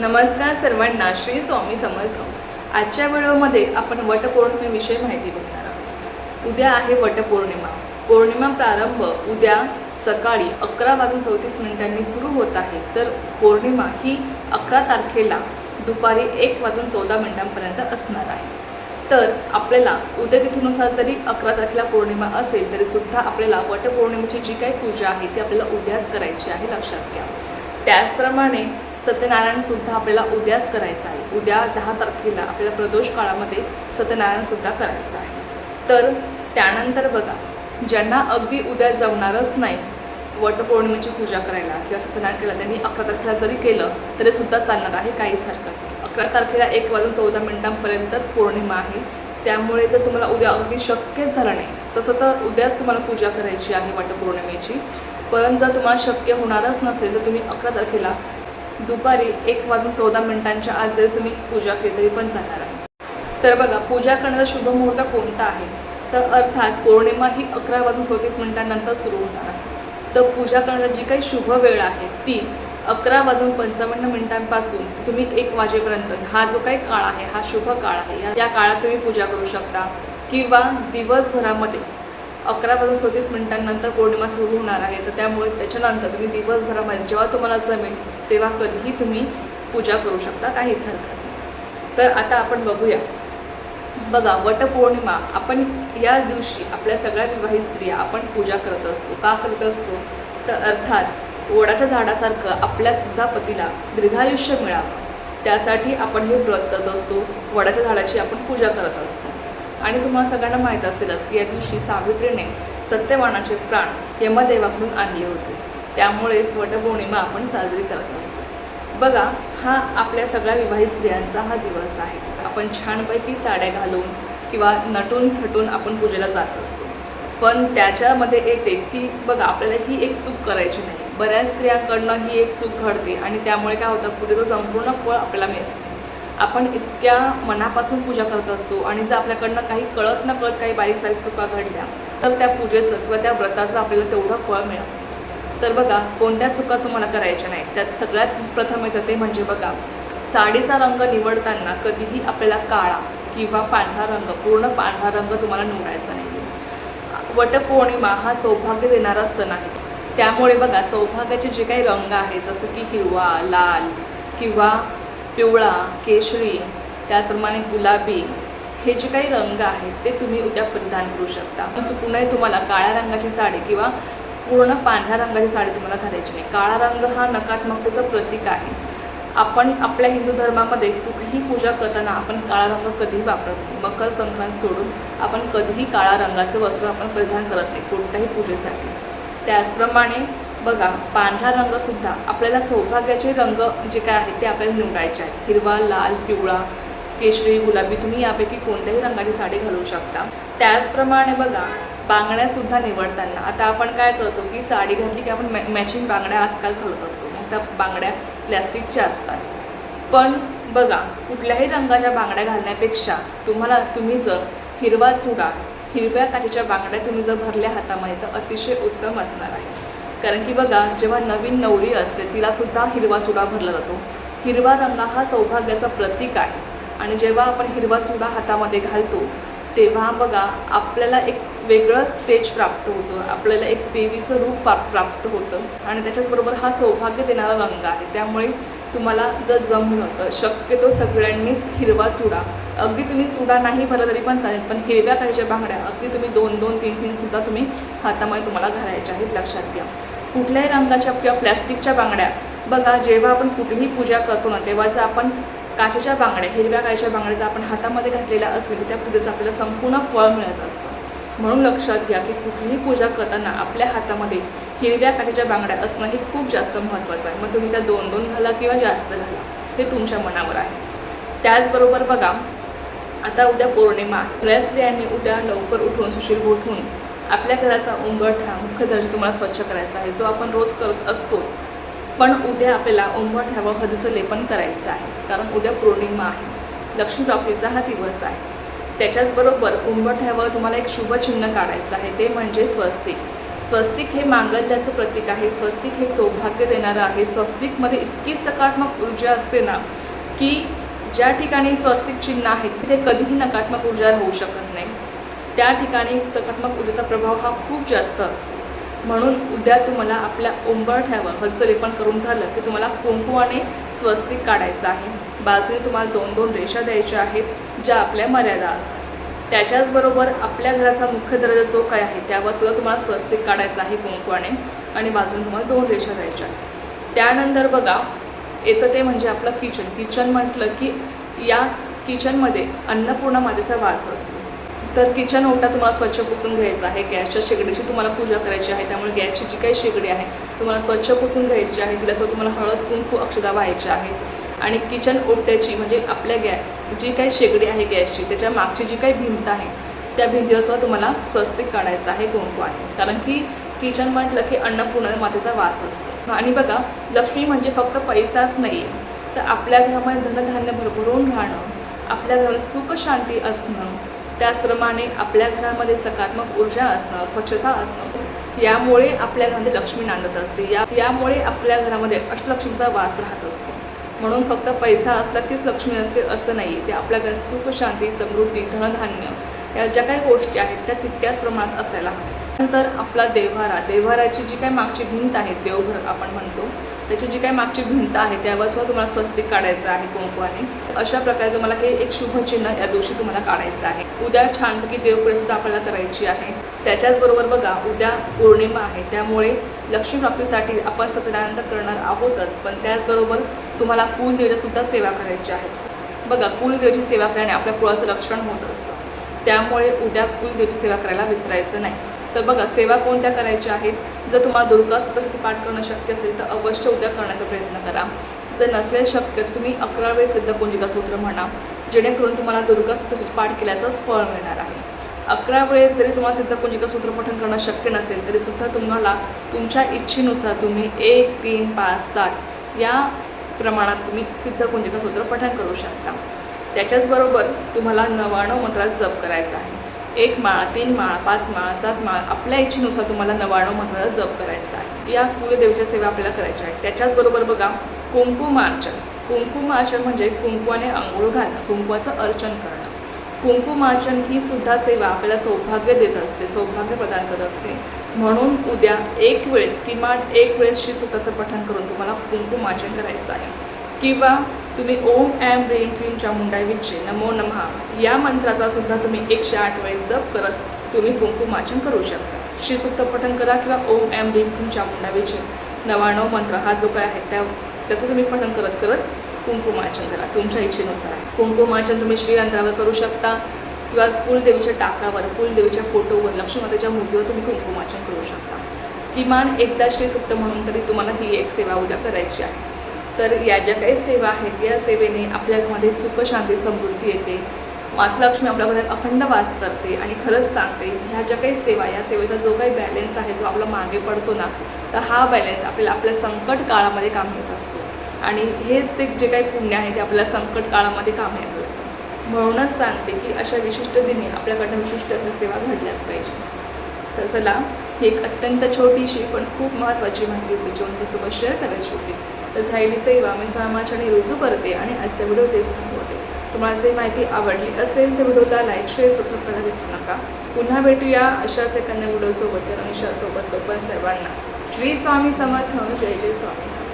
नमस्कार सर्वांना श्री स्वामी समर्थ. आजच्या व्हिडिओमध्ये आपण वटपौर्णिमेविषयी माहिती बघणार आहोत. उद्या आहे वटपौर्णिमा. पौर्णिमा प्रारंभ उद्या सकाळी अकरा वाजून चौतीस मिनिटांनी सुरू होत आहे. तर पौर्णिमा ही अकरा तारखेला दुपारी एक वाजून चौदा मिनिटांपर्यंत असणार आहे. तर आपल्याला उद्या तिथीनुसार तरी अकरा तारखेला पौर्णिमा असेल तरीसुद्धा आपल्याला वटपौर्णिमेची जी काही पूजा आहे ती आपल्याला उद्याच करायची आहे लक्षात घ्या. त्याचप्रमाणे सत्यनारायणसुद्धा आपल्याला उद्याच करायचं आहे. उद्या दहा तारखेला आपल्याला प्रदोष काळामध्ये सत्यनारायणसुद्धा करायचा करायचं आहे. तर त्यानंतर बघा ज्यांना अगदी उद्या जमणारच नाही वटपौर्णिमेची पूजा करायला किंवा सत्यनारायण केला त्यांनी अकरा तारखेला जरी केलं तरी सुद्धा चालणार आहे काहीच हरकत नाही. अकरा तारखेला एक वाजून चौदा मिनिटांपर्यंतच पौर्णिमा आहे. त्यामुळे जर तुम्हाला उद्या अगदी शक्यच झालं नाही तसं तर उद्याच तुम्हाला पूजा करायची आहे वटपौर्णिमेची. पण जर तुम्हाला शक्य होणारच नसेल तर तुम्ही अकरा तारखेला दुपारी एक वाजून चौदा मिनिटांच्या आत जरी तुम्ही पूजा केली तरी पण चालणार आहे. तर बघा पूजा करण्याचा शुभ मुहूर्त कोणता आहे? तर अर्थात पौर्णिमा ही अकरा वाजून चौतीस मिनिटांनंतर सुरू होणार आहे. तर पूजा करण्याची जी काही शुभ वेळ आहे ती अकरा वाजून पंचावन्न मिनिटांपासून तुम्ही एक वाजेपर्यंत हा जो काही काळ आहे हा शुभ काळ आहे या- या काळात तुम्ही पूजा करू शकता. किंवा दिवसभरामध्ये अकरा वाजून चौतीस मिनिटांनंतर पौर्णिमा सुरू होणार आहे. तर त्यामुळे त्याच्यानंतर तुम्ही दिवसभरामध्ये जेव्हा तुम्हाला जमेल तेव्हा कधीही तुम्ही पूजा करू शकता काहीच हरकत नाही. तर आता आपण बघूया. बघा वटपौर्णिमा आपण या दिवशी आपल्या सगळ्या विवाहित स्त्रिया आपण पूजा करत असतो का करत असतो? तर अर्थात वडाच्या झाडासारखं आपल्या सुद्धा पतीला दीर्घायुष्य मिळावं. त्यासाठी आपण हे व्रत करत असतो वडाच्या झाडाची आपण पूजा करत असतो. आणि तुम्हाला सगळ्यांना माहीत असेलच की या दिवशी सावित्रीने सत्यवानाचे प्राण यमदेवाकडून आणले होते. त्यामुळेच वटपौर्णिमा आपण साजरी करत असतो. बघा हा आपल्या सगळ्या विवाहित स्त्रियांचा हा दिवस आहे. आपण छानपैकी साड्या घालून किंवा नटून थटून आपण पूजेला जात असतो. पण त्याच्यामध्ये येते की बघा आपल्याला ही एक चूक करायची नाही. बऱ्याच स्त्रियांकडनं ही एक चूक घडते आणि त्यामुळे काय होतं पूजेचं संपूर्ण फळ आपल्याला मिळतं. आपण इतक्या मनापासून पूजा करत असतो आणि जर आपल्याकडनं काही कळत न कळत काही बारीक सारीक चुका घडल्या तर त्या पूजेचं किंवा त्या व्रताचं आपल्याला तेवढं फळ मिळतं तर बघा कोणत्या चुका तुम्हाला करायच्या नाही त्यात सगळ्यात प्रथम येतं ते म्हणजे बघा साडीचा रंग निवडताना कधीही आपल्याला काळा किंवा पांढरा रंग पूर्ण पांढरा रंग तुम्हाला निवडायचा नाही. वटपौर्णिमा हा सौभाग्य देणारा सण आहे. त्यामुळे बघा सौभाग्याचे जे काही रंग आहेत जसं की हिरवा लाल किंवा पिवळा केशरी त्याचप्रमाणे गुलाबी हे जे काही रंग आहेत ते तुम्ही उद्या परिधान करू शकता. चुकूनही तुम्हाला काळ्या रंगाची साडी किंवा पूर्ण पांढऱ्या रंगाची साडी तुम्हाला घालायची नाही. काळा रंग हा नकारात्मकतेचं प्रतीक आहे. आपण आपल्या हिंदू धर्मामध्ये कुठलीही पूजा करताना आपण काळा रंग कधीही वापरत नाही. मकर संक्रांत सोडून आपण कधीही काळा रंगाचं वस्त्र आपण परिधान करत नाही कोणत्याही पूजेसाठी. त्याचप्रमाणे बघा पांढरा रंगसुद्धा आपल्याला सौभाग्याचे रंग जे काय आहेत ते आपल्याला निवडायचे आहेत. हिरवा लाल पिवळा केशरी गुलाबी तुम्ही यापैकी कोणत्याही रंगाची साडी घालू शकता. त्याचप्रमाणे बघा बांगड्यासुद्धा निवडताना आता आपण काय करतो की साडी घातली की आपण मॅ मॅचिंग बांगड्या आजकाल घालत असतो. मग त्या बांगड्या प्लॅस्टिकच्या असतात. पण बघा कुठल्याही रंगाच्या बांगड्या घालण्यापेक्षा तुम्हाला तुम्ही जर हिरवा चुडा हिरव्या काचेच्या बांगड्या तुम्ही जर भरल्या हातामध्ये तर अतिशय उत्तम असणार आहे. कारण की बघा जेव्हा नवीन नवरी असते तिलासुद्धा हिरवा चुडा भरला जातो. हिरवा रंग हा सौभाग्याचा प्रतीक आहे. आणि जेव्हा आपण हिरवा चुडा हातामध्ये घालतो तेव्हा बघा आपल्याला एक वेगळं स्टेज प्राप्त होतं. आपल्याला एक देवीचं रूप प्राप्त होतं. आणि त्याच्याचबरोबर हा सौभाग्य देणारा रंग आहे. त्यामुळे तुम्हाला जर जमलं तर शक्यतो सगळ्यांनीच हिरवा चुडा अगदी तुम्ही चुडा नाही भरला तरी पण चालेल पण हिरव्या काहीच्या बांगड्या अगदी तुम्ही दोन दोन तीन तीन सुद्धा तुम्ही हातामध्ये तुम्हाला घालायच्या आहेत लक्षात घ्या. कुठल्याही रंगाच्या किंवा प्लॅस्टिकच्या बांगड्या बघा जेव्हा आपण कुठलीही पूजा करतो ना तेव्हा जर आपण काचेच्या बांगड्या हिरव्या काचेच्या बांगड्या जर आपण हातामध्ये घातलेल्या असेल त्या पूजेचं आपल्याला संपूर्ण फळ मिळत असतं. म्हणून लक्षात घ्या की कुठलीही पूजा करताना आपल्या हातामध्ये हिरव्या काचेच्या बांगड्या असणं हे खूप जास्त महत्त्वाचं आहे. मग तुम्ही त्या दोन दोन घाला किंवा जास्त घाला हे तुमच्या मनावर आहे. त्याचबरोबर बघा आता उद्या पौर्णिमा. आहे. सगळ्या स्त्रियांनी उद्या लवकर उठून सुशील उठून आपल्या घराचा उंबरठा मुख्य दर्जा तुम्हाला स्वच्छ करायचा आहे. जो आपण रोज करत असतोच. पण उद्या आपल्याला उंबरठ्यावर हळदीचं लेपन करायचं आहे. कारण उद्या पौर्णिमा आहे. लक्ष्मीप्राप्तीचा हा दिवस आहे. त्याच्याचबरोबर उंबरठ्यावर तुम्हाला एक शुभचिन्ह काढायचं आहे. ते म्हणजे स्वस्तिक. स्वस्तिक हे मांगल्याचं प्रतीक आहे. स्वस्तिक हे सौभाग्य देणारं आहे. स्वस्तिकमध्ये इतकी सकारात्मक ऊर्जा असते ना की ज्या ठिकाणी स्वस्तिक चिन्ह आहेत तिथे कधीही नकारात्मक ऊर्जा होऊ शकत नाही. त्या ठिकाणी सकारात्मक ऊर्जेचा प्रभाव हा खूप जास्त असतो. म्हणून उद्या तुम्हाला आपल्या उंबरठ्यावर हस्तलेपन करून झालं की तुम्हाला कुंकुवाने स्वस्तिक काढायचं आहे. बाजूने तुम्हाला दोन दोन रेषा द्यायच्या आहेत ज्या आपल्या मर्यादा असतात. त्याच्याचबरोबर आपल्या घराचा मुख्य दर्जा जो काय आहे त्यावर सुद्धा तुम्हाला स्वस्तिक काढायचं आहे कुंकुवाने आणि बाजूने तुम्हाला दोन रेषा द्यायच्या आहेत. त्यानंतर बघा येतं ते म्हणजे आपलं किचन किचन म्हटलं की या किचनमध्ये अन्नपूर्णा मातेचा वास असतो. तर किचन ओटा तुम्हाला स्वच्छ पुसून घ्यायचा आहे. गॅसच्या शेगडीची तुम्हाला पूजा करायची आहे. त्यामुळे गॅसची जी काही शेगडी आहे तुम्हाला स्वच्छ पुसून घ्यायची आहे. तिलासोबत तुम्हाला हळद कुंकू अक्षदा व्हायची आहे आणि किचन ओट्याची म्हणजे आपल्या गॅ जी काही शेगडी आहे गॅसची त्याच्या मागची जी काही भिंत आहे त्या भिंतीवर सुद्धा तुम्हाला स्वस्तिक काढायचं आहे कुंकू आहे. कारण की किचन म्हटलं की अन्नपूर्ण मातेचा वास असतो. आणि बघा लक्ष्मी म्हणजे फक्त पैसाच नाही तर आपल्या घरामध्ये धनधान्य भरभरून राहणं आपल्या घरात सुख शांती असणं त्याचप्रमाणे आपल्या घरामध्ये सकारात्मक ऊर्जा असणं स्वच्छता असणं यामुळे आपल्या घरामध्ये लक्ष्मी नांदत असते. या यामुळे आपल्या घरामध्ये अष्टलक्ष्मीचा वास राहत असतो. म्हणून फक्त पैसा असला कीच लक्ष्मी असते असं नाही ते आपल्या घरात सुख शांती समृद्धी धनधान्य या ज्या काही गोष्टी आहेत त्या तितक्याच प्रमाणात असायला हव्या नंतर आपला देव्हारा. देव्हाराची जी काही मागची भिंत आहे देवघर आपण म्हणतो त्याची जी काही मागची भिंत आहे त्यावर सुद्धा तुम्हाला स्वस्तिक काढायचं आहे कुंकवाने. अशा प्रकारे तुम्हाला हे एक शुभचिन्ह या दिवशी तुम्हाला काढायचं आहे. उद्या छानपैकी देवपुढे सुद्धा आपल्याला करायची आहे. त्याच्याचबरोबर बघा उद्या पौर्णिमा आहे त्यामुळे लक्ष्मी प्राप्तीसाठी आपण सत्यनारायण करणार आहोतच पण त्याचबरोबर तुम्हाला कुलदेवीलासुद्धा सेवा करायची आहे. बघा कुलदेवीची सेवा करणे आपल्या कुळाचं रक्षण होत असतं. त्यामुळे उद्या कुलदेवीची सेवा करायला विसरायचं नाही. तर बघा सेवा कोणत्या करायच्या आहेत? जर तुम्हाला दुर्गा सप्तशती पाठ करणं शक्य असेल तर अवश्य उद्या करण्याचा प्रयत्न करा. जर नसेल शक्य तर तुम्ही अकरा वेळेस सिद्ध कुंजिका सूत्र म्हणा जेणेकरून तुम्हाला दुर्गा सप्तशती पाठ केल्याचंच फळ मिळणार आहे. अकरा वेळेस जरी तुम्हाला सिद्ध कुंजिका सूत्र करणं शक्य नसेल तरी सुद्धा तुम्हाला तुमच्या इच्छेनुसार तुम्ही एक तीन पाच सात या प्रमाणात तुम्ही सिद्ध कुंजिका सूत्र पठन करू शकता. त्याच्याचबरोबर तुम्हाला नव्याण्णव मंत्रात जप करायचा आहे. एक माळ तीन माळ पाच माळ सात माळ आपल्या इच्छेनुसार तुम्हाला नव्याण्णव मंत्राचा जप करायचा आहे. या कुलदेवीच्या सेवा आपल्याला करायच्या आहेत. त्याच्याचबरोबर बघा कुंकुमार्चन कुंकुमार्चन म्हणजे कुंकुवाने आंघोळ घालणं कुंकवाचं अर्चन करणं. कुंकुमार्चन ही सुद्धा सेवा आपल्याला सौभाग्य देत असते सौभाग्य प्रदान करत असते. म्हणून उद्या एक वेळेस किमान एक वेळेस श्रीसुताचं पठण करून तुम्हाला कुंकुमार्चन करायचं आहे. किंवा तुम्ही ओम ॲम ब्रेम क्रीम चामुंडा विचे नमो नमहा या मंत्राचा सुद्धा तुम्ही एकशे आठ वेळेस जप करत तुम्ही कुंकुमाचन करू शकता. श्रीसुक्त पठन करा किंवा ओम ॲम ब्रेम क्रीम चामुंडा विचे मंत्र हा जो काय आहे त्या त्याचं तुम्ही पठन करत करत कुंकुमाचन करा. तुमच्या इच्छेनुसार. आहे कुंकुमाचन तुम्ही श्रीयंत्रावर करू शकता किंवा कुलदेवीच्या टाकावर कुलदेवीच्या फोटोवर लक्ष्मीमातेच्या मूर्तीवर तुम्ही कुंकुमाचन करू शकता. किमान एकदा श्रीसुक्त म्हणून तरी तुम्हाला ही एक सेवा उद्या करायची आहे. तर या ज्या काही सेवा आहेत या सेवेने आपल्या घरामध्ये सुख शांती समृद्धी येते. मातलक्ष्मी आपल्या घरात अखंड वास करते आणि खरंच सांगते ह्या ज्या काही सेवा या सेवेचा जो काही बॅलेन्स आहे जो आपला मागे पडतो ना तर हा बॅलेन्स आपल्याला आपल्या संकट काळामध्ये काम येत असतो. आणि हेच ते जे काही पुण्य आहे ते आपल्याला संकट काळामध्ये काम येत असतं. म्हणूनच सांगते की अशा विशिष्ट दिनी आपल्याकडनं विशिष्ट अशा सेवा घडल्याच पाहिजे. तर चला ही एक अत्यंत छोटीशी पण खूप महत्त्वाची माहिती होती जी तुमच्यासोबत शेअर करायची होती. तर झालेली सेवा मी समाजाने रुजू करते आणि आजचा व्हिडिओ तेच सांगवते तुम्हाला जे माहिती आवडली असेल तर व्हिडिओला लाईक शेअर सबस्क्राईब करायला विसरू नका. पुन्हा भेटूया अशाच एखाद्या व्हिडिओसोबत. रमेशासोबत तो पण सर्वांना. श्री स्वामी समर्थ. जय जय स्वामी समर्थ.